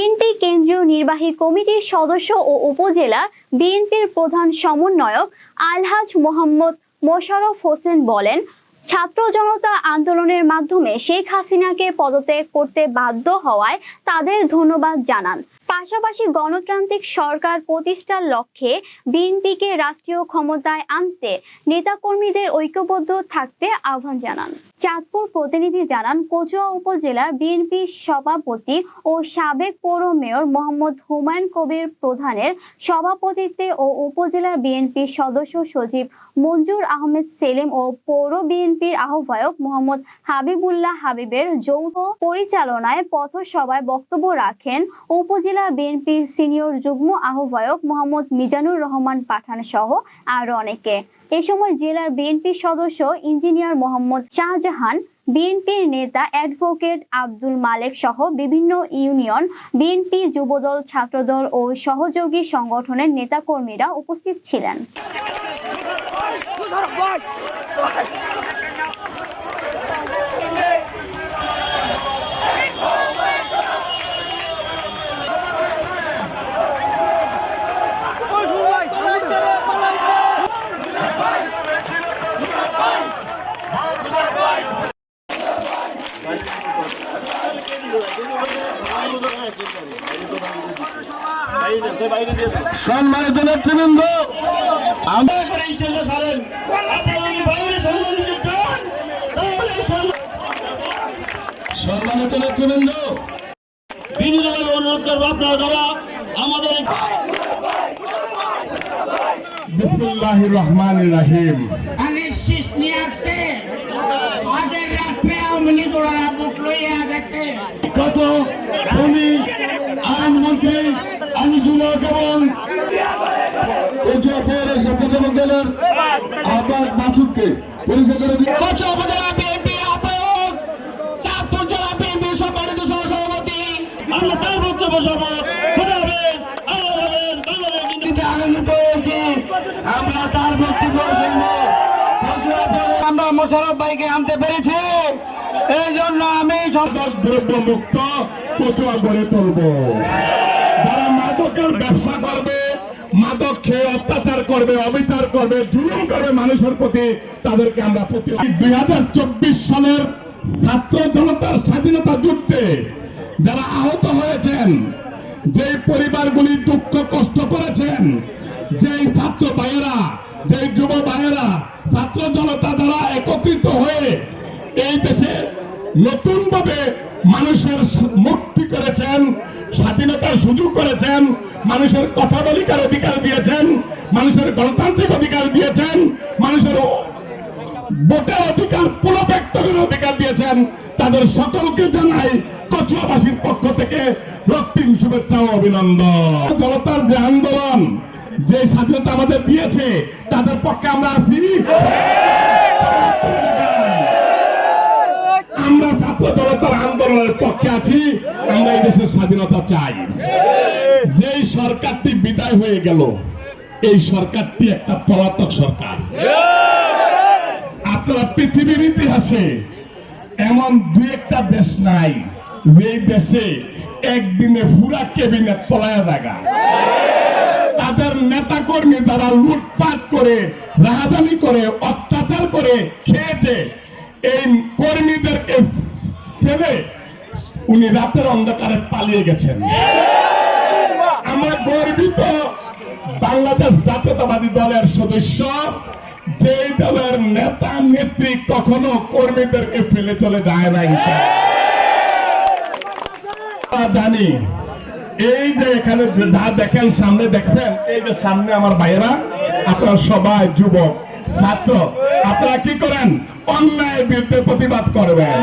BNP কেন্দ্রীয় নির্বাহী কমিটির সদস্য ও উপজেলা বিএনপির প্রধান সমন্বয়ক আলহাজ মোহাম্মদ মোশারফ হোসেন বলেন, ছাত্র জনতা আন্দোলনের মাধ্যমে শেখ হাসিনাকে পদত্যাগ করতে বাধ্য হওয়ায় তাদের ধন্যবাদ জানান। পাশাপাশি গণতান্ত্রিক সরকার প্রতিষ্ঠার লক্ষ্যে বিএনপিকে রাষ্ট্রীয় ক্ষমতায় আনতে নেতাকর্মীদের ঐক্যবদ্ধ থাকতে আহ্বান জানান। চাঁদপুর প্রতিনিধি জানান, কচুয়া উপজেলার বিএনপি সভাপতি ও সাবেক পৌর মেয়র মোহাম্মদ হুমায়ুন কবির প্রধানের সভাপতিত্বে ও উপজেলার বিএনপির সদস্য সচিব মঞ্জুর আহমেদ সেলিম ও পৌর বিএনপির আহ্বায়ক মোহাম্মদ হাবিবুল্লাহ হাবিবের যৌথ পরিচালনায় পথসভায় বক্তব্য রাখেন উপজেলা বিএনপির সিনিয়র যুগ্ম আহ্বায়ক মোহাম্মদ মিজানুর রহমান পাঠান সহ আরও অনেকে। এ সময় জেলার বিএনপি সদস্য ইঞ্জিনিয়ার মোহাম্মদ শাহজাহান, বিএনপির নেতা অ্যাডভোকেট আব্দুল মালেক সহ বিভিন্ন ইউনিয়ন, বিএনপি যুবদল, ছাত্রদল ও সহযোগী সংগঠনের নেতাকর্মীরা উপস্থিত ছিলেন সম্মানিত নেতৃবৃন্দ আমরা করে স্টেজে ছাড়েন আপনারা যদি বাইরে সম্মান দিতে চান তাহলে সম্মান সম্মানিত নেতৃবৃন্দ বিনীতভাবে অনুরোধ করব আপনারা যারা আমাদের এই বিসমুল্লাহ রহমান রাহিম। পানির শীষ নিয়ে আসছে। খোদা হাফেজ আল্লাহ হাফেজ বাংলাদেশ জিন্দাবাদ। দিতে আমরা তার বক্তব্য শুনব। কচুয়া পৌর আমরা মোশারফ ভাইকে আনতে পেরেছি। এই জন্য আমি সব- মাদক দ্রব্য মুক্ত কচুয়া গড়ে তুলব যারা মাদকের ব্যবসা করবে মাদক খেয়ে অত্যাচার করবে, অবিচার করবে, জুলুম করবে মানুষের প্রতি, তাদেরকে আমরা প্রতি দুই হাজার চব্বিশ সালের ছাত্র জনতার স্বাধীনতা যুদ্ধে যারা আহত হয়েছেন যে পরিবারগুলি দুঃখ কষ্ট করেছেন, যেই ছাত্র ভাইয়েরা, যেই যুব ভাইয়েরা, ছাত্র জনতা যারা একত্রিত হয়ে এই দেশে নতুনভাবে মানুষের মুক্তি করেছেন, স্বাধীনতার সুযোগ করেছেন মানুষের কথা বলিকার অধিকার দিয়েছেন? মানুষের গণতান্ত্রিক অধিকার দিয়েছেন? মানুষের ভোটের অধিকার পুনঃব্যক্তের অধিকার দিয়েছেন? তাদের সকলকে জানাই কচুয়াবাসীর পক্ষ থেকে রক্তিম শুভেচ্ছা ও অভিনন্দন। জনতার যে আন্দোলন, যে স্বাধীনতা আমাদের দিয়েছে, তাদের পক্ষে আমরা আছি। আমরা ছাত্র আন্দোলনের পক্ষে আছি, আমরা এই দেশের স্বাধীনতা চাই। যেই সরকারটি বিদায় হয়ে গেল, এই সরকারটি একটা পলাতক সরকার। আপনারা পৃথিবীর ইতিহাসে এমন দু একটা দেশ নাই এই দেশে একদিনে পুরা ক্যাবিনেট চলায় জায়গা। তাদের নেতা কর্মী তারা লুটপাট করে রাহাজানি করে, অত্যাচার করে খেয়েছে। এই কর্মীদেরকে ফেলে উনি রাতের অন্ধকারে পালিয়ে গেছেন। আমরা গর্বিত বাংলাদেশ জাতীয়তাবাদী দলের সদস্য যে দলের নেতা, নেত্রী কখনো কর্মীদেরকে ফেলে চলে যায় না জানি, এই যে এখানে যা দেখেন সামনে দেখছেন, এই যে সামনে আমার ভাইয়েরা, আপনারা সবাই যুবক, ছাত্র, আপনারা কি করেন? অন্যায়ের বিরুদ্ধে প্রতিবাদ করবেন।